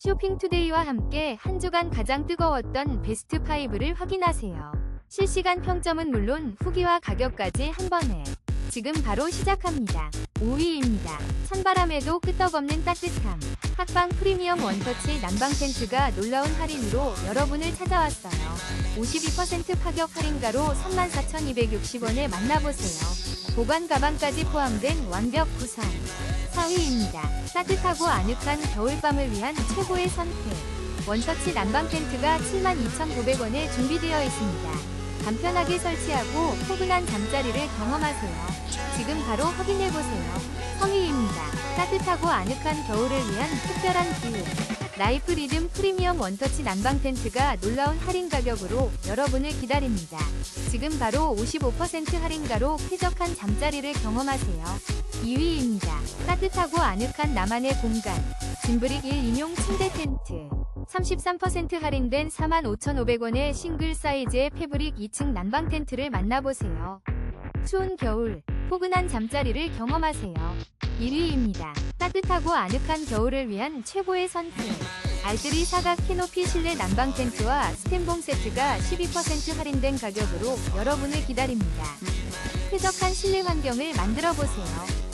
쇼핑투데이와 함께 한 주간 가장 뜨거웠던 베스트 5를 확인하세요. 실시간 평점은 물론 후기와 가격까지 한 번에. 지금 바로 시작합니다. 5위입니다. 찬바람에도 끄떡없는 따뜻함. 학방 프리미엄 원터치 난방 텐트가 놀라운 할인으로 여러분을 찾아왔어요. 52% 파격 할인가로 34,260원에 만나보세요. 보관 가방까지 포함된 완벽 구성. 4위입니다. 따뜻하고 아늑한 겨울밤을 위한 최고의 선택. 원터치 난방 텐트가 72,900원에 준비되어 있습니다. 간편하게 설치하고 포근한 잠자리를 경험하세요. 지금 바로 확인해보세요. 성의입니다. 따뜻하고 아늑한 겨울을 위한 특별한 기회. 라이프 리듬 프리미엄 원터치 난방 텐트가 놀라운 할인 가격으로 여러분을 기다립니다. 지금 바로 55% 할인가로 쾌적한 잠자리를 경험하세요. 2위입니다. 따뜻하고 아늑한 나만의 공간. 짐브릭 1 인용 침대 텐트. 33% 할인된 45,500원의 싱글 사이즈의 패브릭 2층 난방 텐트를 만나보세요. 추운 겨울, 포근한 잠자리를 경험하세요. 1위입니다. 따뜻하고 아늑한 겨울을 위한 최고의 선택. 알뜰이 사각 캐노피 실내 난방 텐트와 스텐봉 세트가 12% 할인된 가격으로 여러분을 기다립니다. 쾌적한 실내 환경을 만들어 보세요.